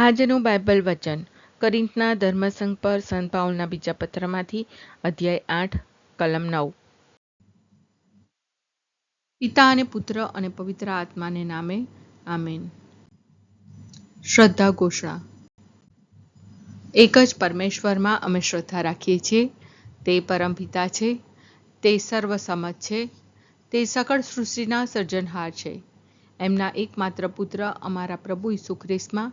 આજનું બાઇબલ વચન. કરિંતના ધર્મસંઘ પર સંત પાઉલના બીજા પત્રમાંથી અધ્યાય આઠ, કલમ નવ. પિતા અને પુત્ર અને પવિત્ર આત્માને નામે, આમેન. શ્રદ્ધા ઘોષણા. એક જ પરમેશ્વરમાં અમે શ્રદ્ધા રાખીએ છીએ. તે પરમપિતા છે. તે સર્વસમત છે. તે સકળ સૃષ્ટિના સર્જનહાર છે. એમના એકમાત્ર પુત્ર અમારા પ્રભુ ઈસુ ખ્રિસ્તમાં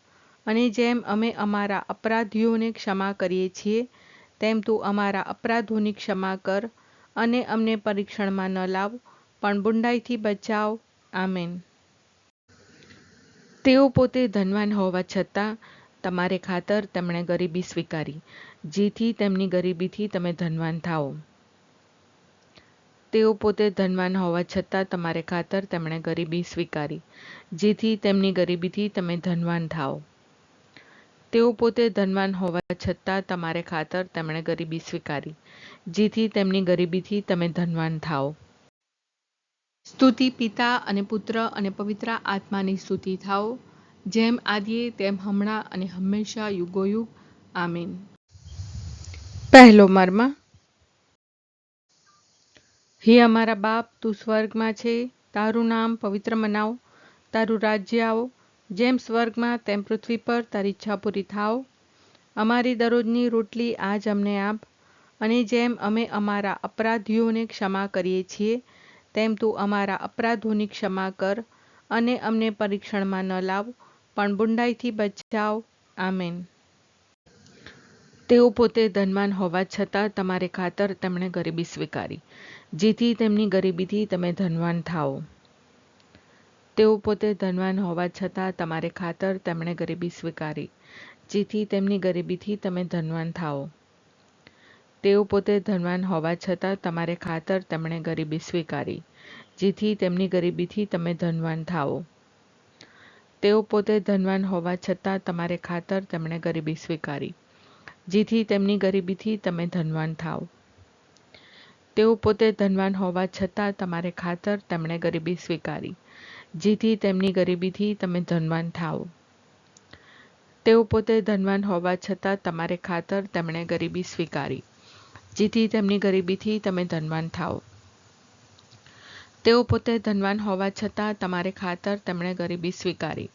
અને જેમ અમે અમારા અપરાધીઓને ક્ષમા કરીએ છીએ, તેમ તું અમારા અપરાધોની ક્ષમા કર અને અમને પરીક્ષણમાં ન લાવ, પણ બુંડાઈથી બચાવ. આમેન. તેઓ પોતે ધનવાન હોવા છતાં, તમારે ખાતર તેમણે ગરીબી સ્વીકારી, જેથી તેમની ગરીબીથી તમે ધનવાન થાઓ. તેઓ પોતે ધનવાન હોવા છતાં તમારે ખાતર તેમણે ગરીબી સ્વીકારી, જેથી તેમની ગરીબીથી તમે ધનવાન થાઓ. તેઓ પોતે ધનવાન હોવા છતાં તમારે ખાતર તેમણે ગરીબી સ્વીકારી, જેથી તેમની ગરીબીથી તમે ધનવાન થાઓ. સ્તુતિ પિતા અને પુત્ર અને પવિત્ર આત્માની સ્તુતિ થાઓ, જેમ આદિએ તેમ હમણાં અને હંમેશા યુગોયુગ. આમીન. પહેલો મર્મ. હે અમારા બાપ, તું સ્વર્ગમાં છે, તારું નામ પવિત્ર મનાવો, તારું રાજ્ય આવો જેમ સ્વર્ગમાં તેમ પૃથ્વી પર તારી ઈચ્છા પૂરી થાવ અમારી દરરોજની રોટલી આજ અમને આપ. અને જેમ અમે અમારા અપરાધીઓને ક્ષમા કરીએ છીએ, તેમ તું અમારા અપરાધોની ક્ષમા કર અને અમને પરીક્ષણમાં ન લાવ, પણ બુંડાઈથી બચાવ. આમેન. તેઓ પોતે ધનવાન હોવા છતાં તમારે ખાતર તેમણે ગરીબી સ્વીકારી. જેથી તેમની ગરીબીથી તમે ધનવાન થાઓ. તેઓ પોતે ધનવાન હોવા છતાં તમારે ખાતર તેમણે ગરીબી સ્વીકારી. જેથી તેમની ગરીબીથી તમે ધનવાન થાઓ. તેઓ પોતે ધનવાન હોવા છતાં તમારે ખાતર તેમણે ગરીબી સ્વીકારી. જેથી તેમની ગરીબીથી તમે ધનવાન થાઓ. તેઓ પોતે ધનવાન હોવા છતાં તમારે ખાતર તેમણે ગરીબી સ્વીકારી. જેથી તેમની ગરીબીથી તમે ધનવાન થાઓ. તેઓ પોતે ધનવાન હોવા છતાં તમારે ખાતર તેમણે ગરીબી સ્વીકારી. જેથી તેમની ગરીબીથી તમે ધનવાન થાઓ. તેઓ પોતે ધનવાન હોવા છતાં તમારે ખાતર તેમણે ગરીબી સ્વીકારી, જેથી તેમની ગરીબીથી તમે ધનવાન થાઓ. તેઓ પોતે ધનવાન હોવા છતાં તમારે ખાતર તેમણે ગરીબી સ્વીકારી,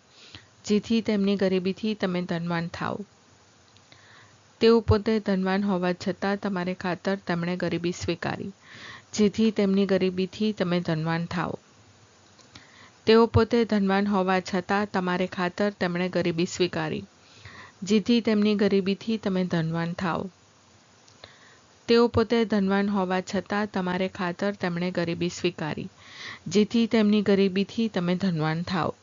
જેથી તેમની ગરીબીથી તમે ધનવાન થાઓ. તેઓ પોતે ધનવાન હોવા છતાં તમારે ખાતર તેમણે ગરીબી સ્વીકારી, જેથી તેમની ગરીબીથી તમે ધનવાન થાઓ. તેઓ પોતે ધનવાન હોવા છતાં તમારે ખાતર તેમણે ગરીબી સ્વીકારી. જેથી તેમની ગરીબીથી તમે ધનવાન થાઓ. તેઓ પોતે ધનવાન હોવા છતાં તમારે ખાતર તેમણે ગરીબી સ્વીકારી. જેથી તેમની ગરીબીથી તમે ધનવાન થાઓ.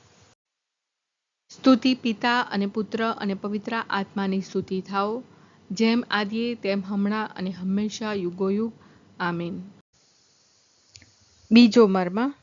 સ્તુતિ પિતા અને પુત્ર અને પવિત્ર આત્માની સ્તુતિ થાઓ. જેમ આદિએ, તેમ હમણાં અને હંમેશા યુગોયુગ. આમીન. બીજો મર્મ.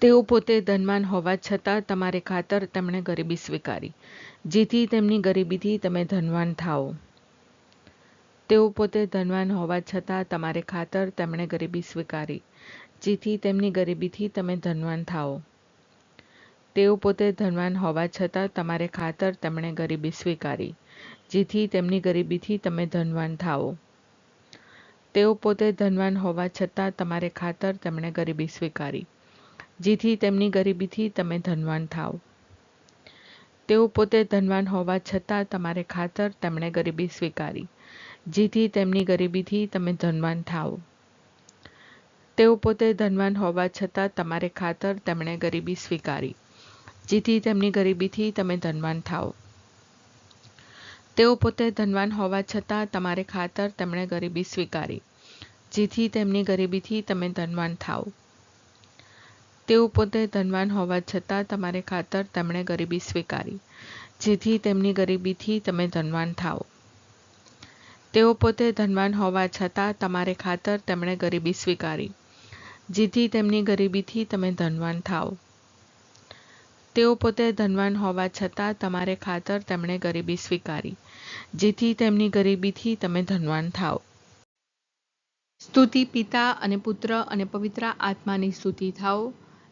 તેઓ પોતે ધનવાન હોવા છતાં તમારે ખાતર તેમણે ગરીબી સ્વીકારી. જેથી તેમની ગરીબીથી તમે ધનવાન થાઓ. તેઓ પોતે ધનવાન હોવા છતાં તમારે ખાતર તેમણે ગરીબી સ્વીકારી. જેથી તેમની ગરીબીથી તમે ધનવાન થાઓ. તેઓ પોતે ધનવાન હોવા છતાં તમારે ખાતર તેમણે ગરીબી સ્વીકારી. જેથી તેમની ગરીબીથી તમે ધનવાન થાઓ. તેઓ પોતે ધનવાન હોવા છતાં તમારે ખાતર તેમણે ગરીબી સ્વીકારી. જેથી તેમની ગરીબીથી તમે ધનવાન થાઓ. તેઓ પોતે ધનવાન હોવા છતાં તમારે ખાતર તેમણે ગરીબી સ્વીકારી, જેથી તેમની ગરીબીથી તમે ધનવાન થાઓ. તેઓ પોતે ધનવાન હોવા છતાં તમારે ખાતર તેમણે ગરીબી સ્વીકારી, જેથી તેમની ગરીબીથી તમે ધનવાન થાઓ. તેઓ પોતે ધનવાન હોવા છતાં તમારે ખાતર તેમણે ગરીબી સ્વીકારી, જેથી તેમની ગરીબીથી તમે ધનવાન થાઓ. તેઓ પોતે ધનવાન હોવા છતાં તમારે ખાતર તેમણે ગરીબી સ્વીકારી. જેથી તેમની ગરીબીથી તમે ધનવાન થાઓ. તેઓ પોતે ધનવાન હોવા છતાં તમારે ખાતર તેમણે ગરીબી સ્વીકારી. જેથી તેમની ગરીબીથી તમે ધનવાન થાઓ. તેઓ પોતે ધનવાન હોવા છતાં તમારે ખાતર તેમણે ગરીબી સ્વીકારી. જેથી તેમની ગરીબીથી તમે ધનવાન થાઓ. સ્તુતિ પિતા અને પુત્ર અને પવિત્ર આત્માની સ્તુતિ થાઓ.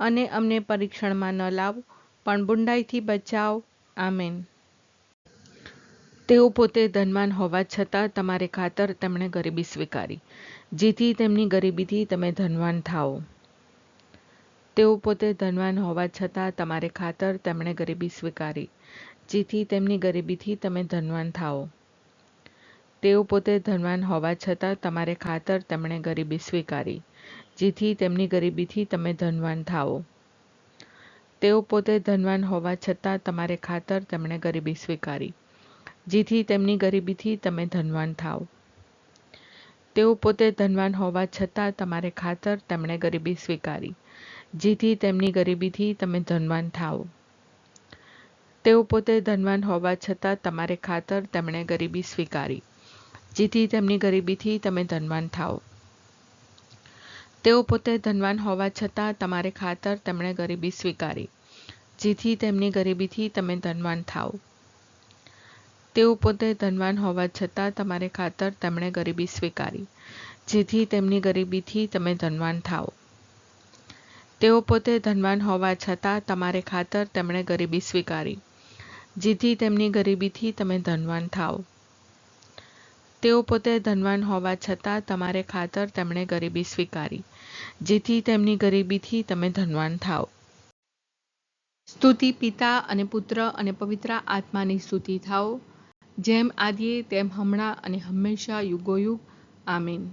અને અમને પરીક્ષણમાં ન લાવ, પણ બુંડાઈથી બચાવ. આમેન. તેઓ પોતે ધનવાન હોવા છતાં તમારે ખાતર તેમણે ગરીબી સ્વીકારી. જેથી તેમની ગરીબીથી તમે ધનવાન થાઓ. તેઓ પોતે ધનવાન હોવા છતાં તમારે ખાતર તેમણે ગરીબી સ્વીકારી. જેથી તેમની ગરીબીથી તમે ધનવાન થાઓ. તેઓ પોતે ધનવાન હોવા છતાં તમારે ખાતર તેમણે ગરીબી સ્વીકારી. જેથી તેમની ગરીબીથી તમે ધનવાન થાઓ. તેઓ પોતે ધનવાન હોવા છતાં તમારે ખાતર તેમણે ગરીબી સ્વીકારી, જેથી તેમની ગરીબીથી તમે ધનવાન થાઓ. તેઓ પોતે ધનવાન હોવા છતાં તમારે ખાતર તેમણે ગરીબી સ્વીકારી, જેથી તેમની ગરીબીથી તમે ધનવાન થાઓ. તેઓ પોતે ધનવાન હોવા છતાં તમારે ખાતર તેમણે ગરીબી સ્વીકારી, જેથી તેમની ગરીબીથી તમે ધનવાન થાઓ. તેઓ પોતે ધનવાન હોવા છતાં તમારે ખાતર તેમણે ગરીબી સ્વીકારી, જેથી તેમની ગરીબીથી તમે ધનવાન થાઓ. તેઓ પોતે ધનવાન હોવા છતાં તમારે ખાતર તેમણે ગરીબી સ્વીકારી, જેથી તેમની ગરીબીથી તમે ધનવાન થાઓ. તેઓ પોતે ધનવાન હોવા છતાં તમારે ખાતર તેમણે ગરીબી સ્વીકારી, જેથી તેમની ગરીબીથી તમે ધનવાન થાઓ. તેઓ પોતે ધનવાન હોવા છતાં તમારે ખાતર તેમણે ગરીબી સ્વીકારી, જેથી તેમની ગરીબીથી તમે ધનવાન થાઓ. સ્તુતિ પિતા અને પુત્ર અને પવિત્ર આત્માની સ્તુતિ થાઓ. જેમ આદિએ, તેમ હમણાં અને હંમેશા યુગોયુગ. આમીન.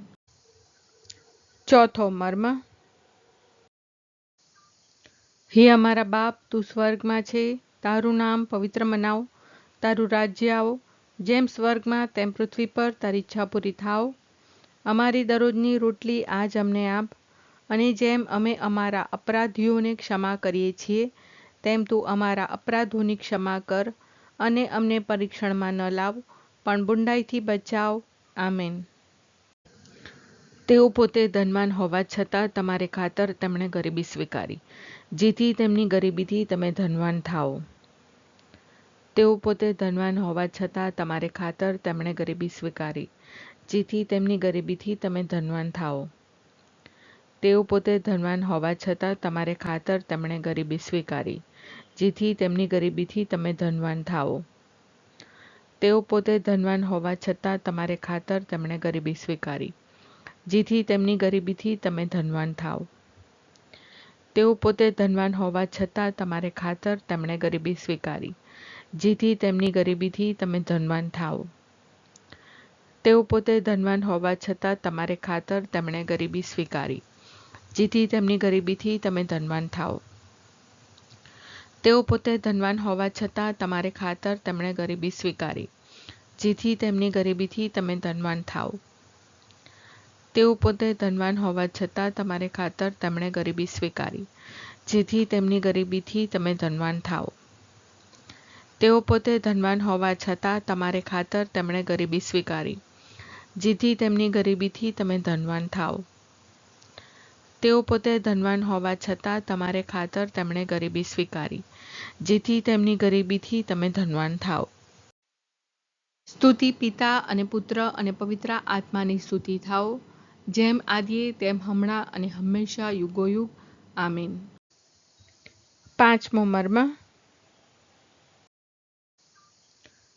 ચોથો મર્મ. હે અમારા બાપ, તું સ્વર્ગમાં છે. તારું નામ પવિત્ર મનાવ. તારું રાજ્ય આવો. જેમ સ્વર્ગમાં તેમ પૃથ્વી પર તારી ઈચ્છા પૂરી થાવ. અમારી દરરોજની રોટલી આજ અમને આપ. અને જેમ અમે અમારા અપરાધીઓને ક્ષમા કરીએ છીએ, તેમ તું અમારા અપરાધોની ક્ષમા કર અને અમને પરીક્ષણમાં ન લાવ, પણ બુંડાઈથી બચાવ. આમેન. તેઓ પોતે ધનવાન હોવા છતાં તમારે ખાતર તેમણે ગરીબી સ્વીકારી. જેથી તેમની ગરીબીથી તમે ધનવાન થાઓ. તેઓ પોતે ધનવાન હોવા છતાં તમારે ખાતર તેમણે ગરીબી સ્વીકારી, જેથી તેમની ગરીબીથી તમે ધનવાન થાઓ. તેઓ પોતે ધનવાન હોવા છતાં તમારે ખાતર તેમણે ગરીબી સ્વીકારી, જેથી તેમની ગરીબીથી તમે ધનવાન થાઓ. તેઓ પોતે ધનવાન હોવા છતાં તમારે ખાતર તેમણે ગરીબી સ્વીકારી, જેથી તેમની ગરીબીથી તમે ધનવાન થાઓ. તેઓ પોતે ધનવાન હોવા છતાં તમારે ખાતર તેમણે ગરીબી સ્વીકારી જેથી તેમની ગરીબીથી તમે ધનવાન થાઓ. તેઓ પોતે ધનવાન હોવા છતાં તમારે ખાતર તેમણે ગરીબી સ્વીકારી, જેથી તેમની ગરીબીથી તમે ધનવાન થાઓ. તેઓ પોતે ધનવાન હોવા છતાં તમારે ખાતર તેમણે ગરીબી સ્વીકારી, જેથી તેમની ગરીબીથી તમે ધનવાન થાઓ. તેઓ પોતે ધનવાન હોવા છતાં તમારે ખાતર તેમણે ગરીબી સ્વીકારી, જેથી તેમની ગરીબીથી તમે ધનવાન થાઓ. તેઓ પોતે ધનવાન હોવા છતાં તમારે ખાતર તેમણે ગરીબી સ્વીકારી. જેથી તેમની ગરીબીથી તમે ધનવાન થાઓ. તેઓ પોતે ધનવાન હોવા છતાં તમારે ખાતર તેમણે ગરીબી સ્વીકારી. જેથી તેમની ગરીબીથી તમે ધનવાન થાઓ. સ્તુતિ પિતા અને પુત્ર અને પવિત્ર આત્માની સ્તુતિ થાઓ. જેમ આદિએ, તેમ હમણાં અને હંમેશા યુગોયુગ. આમીન. પાંચમો મર્મ.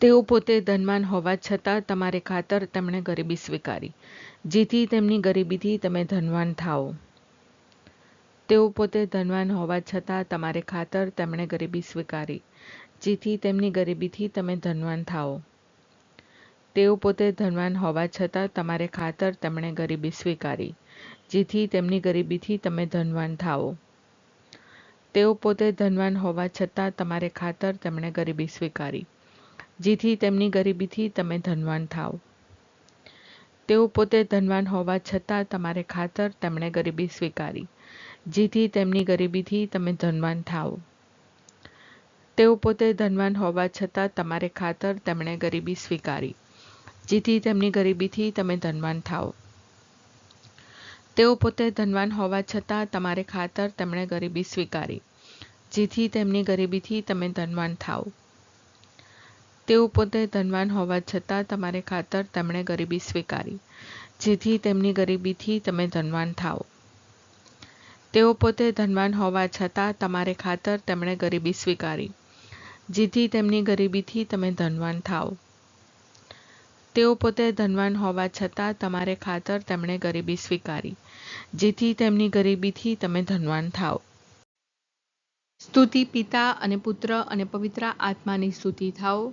તેઓ પોતે ધનવાન હોવા છતાં તમારે ખાતર તેમણે ગરીબી સ્વીકારી. જેથી તેમની ગરીબીથી તમે ધનવાન થાઓ. તેઓ પોતે ધનવાન હોવા છતાં તમારે ખાતર તેમણે ગરીબી સ્વીકારી. જેથી તેમની ગરીબીથી તમે ધનવાન થાઓ. તેઓ પોતે ધનવાન હોવા છતાં તમારે ખાતર તેમણે ગરીબી સ્વીકારી. જેથી તેમની ગરીબીથી તમે ધનવાન થાઓ. તેઓ પોતે ધનવાન હોવા છતાં તમારે ખાતર તેમણે ગરીબી સ્વીકારી. જેથી તેમની ગરીબીથી તમે ધનવાન થાઓ. તેઓ પોતે ધનવાન હોવા છતાં તમારે ખાતર તેમણે ગરીબી સ્વીકારી, જેથી તેમની ગરીબીથી તમે ધનવાન થાઓ. તેઓ પોતે ધનવાન હોવા છતાં તમારે ખાતર તેમણે ગરીબી સ્વીકારી, જેથી તેમની ગરીબીથી તમે ધનવાન થાઓ. તેઓ પોતે ધનવાન હોવા છતાં તમારે ખાતર તેમણે ગરીબી સ્વીકારી, જેથી તેમની ગરીબીથી તમે ધનવાન થાઓ. તેઓ પોતે ધનવાન હોવા છતાં તમારે ખાતર તેમણે ગરીબી સ્વીકારી, જેથી તેમની ગરીબીથી તમે ધનવાન થાઓ. તેઓ પોતે ધનવાન હોવા છતાં તમારે ખાતર તેમણે ગરીબી સ્વીકારી, જેથી તેમની ગરીબીથી તમે ધનવાન થાઓ. તેઓ પોતે ધનવાન હોવા છતાં તમારે ખાતર તેમણે ગરીબી સ્વીકારી, જેથી તેમની ગરીબીથી તમે ધનવાન થાઓ. સ્તુતિ પિતા અને પુત્ર અને પવિત્ર આત્માની સ્તુતિ થાઓ.